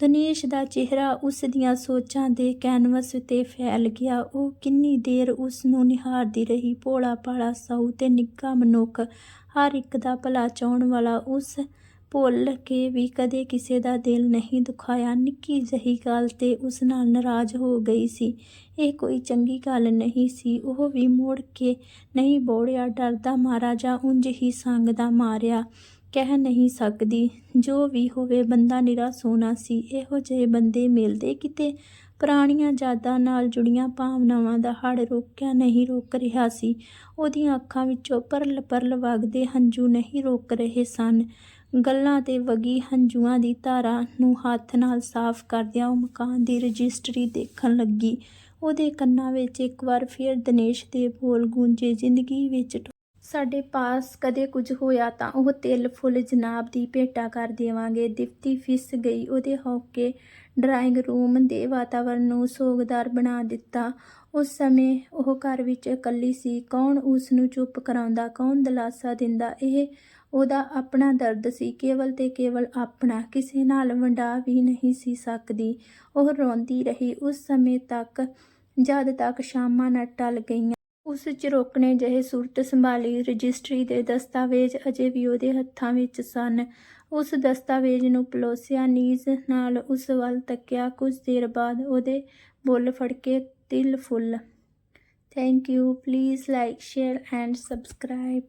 ਦਨੇਸ਼ ਦਾ ਚਿਹਰਾ ਉਸ ਦੀਆਂ ਸੋਚਾਂ ਦੇ ਕੈਨਵਸ ਉਤੇ ਫੈਲ ਗਿਆ। ਉਹ ਕਿੰਨੀ ਦੇਰ ਉਸ ਨੂੰ ਨਿਹਾਰਦੀ ਰਹੀ। ਭੋਲਾ ਭਾਲਾ ਸਾਊ ਤੇ ਨਿੱਕਾ ਮਨੁੱਖ, ਹਰ ਇੱਕ ਦਾ ਭਲਾ ਚਾਹਣ ਵਾਲਾ ਉਸ ਭੁੱਲ ਕੇ ਵੀ ਕਦੇ ਕਿਸੇ ਦਾ ਦਿਲ ਨਹੀਂ ਦੁਖਾਇਆ। ਨਿੱਕੀ ਜਹੀ ਗੱਲ ਤੇ ਉਸ ਨਾਲ ਨਾਰਾਜ਼ ਹੋ ਗਈ ਸੀ। ਇਹ ਕੋਈ ਚੰਗੀ ਗੱਲ ਨਹੀਂ ਸੀ। ਉਹ ਵੀ ਮੋੜ ਕੇ ਨਹੀਂ ਬੋੜਿਆ। ਡਰਦਾ ਮਾਰਾ ਜਾਂ ਉਂਝ ਹੀ ਸੰਗ ਦਾ ਮਾਰਿਆ। ਕਹਿ ਨਹੀਂ ਸਕਦੀ। ਜੋ ਵੀ ਹੋਵੇ, ਬੰਦਾ ਨਿਰਾ ਸੋਨਾ ਸੀ। ਇਹੋ ਜਿਹੇ ਬੰਦੇ ਮਿਲਦੇ ਕਿਤੇ? ਪੁਰਾਣੀਆਂ ਯਾਦਾਂ ਨਾਲ ਜੁੜੀਆਂ ਭਾਵਨਾਵਾਂ ਦਾ ਹੜ ਰੋਕਿਆ ਨਹੀਂ ਰੋਕ ਰਿਹਾ ਸੀ। ਉਹਦੀਆਂ ਅੱਖਾਂ ਵਿੱਚੋਂ ਪਰਲ ਪਰਲ ਵਗਦੇ ਹੰਝੂ ਨਹੀਂ ਰੋਕ ਰਹੇ ਸਨ। ਗੱਲਾਂ ਤੇ ਵਗੀ ਹੰਝੂਆਂ ਦੀ ਧਾਰਾ ਨੂੰ ਹੱਥ ਨਾਲ ਸਾਫ਼ ਕਰਦਿਆਂ ਉਹ ਮਕਾਨ ਦੀ ਰਜਿਸਟਰੀ ਦੇਖਣ ਲੱਗੀ। ਉਹਦੇ ਕੰਨਾਂ ਵਿੱਚ ਇੱਕ ਵਾਰ ਫਿਰ ਦਿਨੇਸ਼ ਦੇ ਬੋਲ ਗੂੰਜੇ ਜ਼ਿੰਦਗੀ ਵਿੱਚ ਸਾਡੇ ਪਾਸ ਕਦੇ ਕੁਝ ਹੋਇਆ ਤਾਂ ਉਹ ਤਿਲ, ਫੁੱਲ ਜਨਾਬ ਦੀ ਭੇਟਾ ਕਰ ਦੇਵਾਂਗੇ। ਦਿਫਤੀ ਫਿਸ ਗਈ। ਉਹਦੇ ਹੌਕੇ ਡਰਾਇੰਗ ਰੂਮ ਦੇ ਵਾਤਾਵਰਣ ਨੂੰ ਸੋਗਦਾਰ ਬਣਾ ਦਿੱਤਾ। ਉਸ ਸਮੇਂ ਉਹ ਘਰ ਵਿੱਚ ਇਕੱਲੀ ਸੀ। ਕੌਣ ਉਸ ਨੂੰ ਚੁੱਪ ਕਰਾਉਂਦਾ, ਕੌਣ ਦਿਲਾਸਾ ਦਿੰਦਾ? ਇਹ ਉਹਦਾ ਆਪਣਾ ਦਰਦ ਸੀ। ਕੇਵਲ ਤੇ ਕੇਵਲ ਆਪਣਾ। ਕਿਸੇ ਨਾਲ ਵੰਡਾ ਵੀ ਨਹੀਂ ਸੀ ਸਕਦੀ। ਉਹ ਰੋਂਦੀ ਰਹੀ। ਉਸ ਸਮੇਂ ਤੱਕ ਜਦ ਤੱਕ ਸ਼ਾਮਾਂ ਨਾ ਟਲ ਗਈਆਂ ਉਸ ਚਿਰੋਕਣੇ ਜਿਹੇ ਸੂਰਤ ਸੰਭਾਲੀ, ਰਜਿਸਟਰੀ ਦੇ ਦਸਤਾਵੇਜ਼ ਅਜੇ ਵੀ ਉਹਦੇ ਹੱਥਾਂ ਵਿੱਚ ਸਨ। ਉਸ ਦਸਤਾਵੇਜ਼ ਨੂੰ ਪਲੋਸਿਆ, ਨੀਜ਼ ਨਾਲ ਉਸ ਵੱਲ ਤੱਕਿਆ। ਕੁਝ ਦੇਰ ਬਾਅਦ ਉਹਦੇ ਬੁੱਲ ਫੜਕੇ ਤਿਲ ਫੁੱਲ। Thank you please like share and subscribe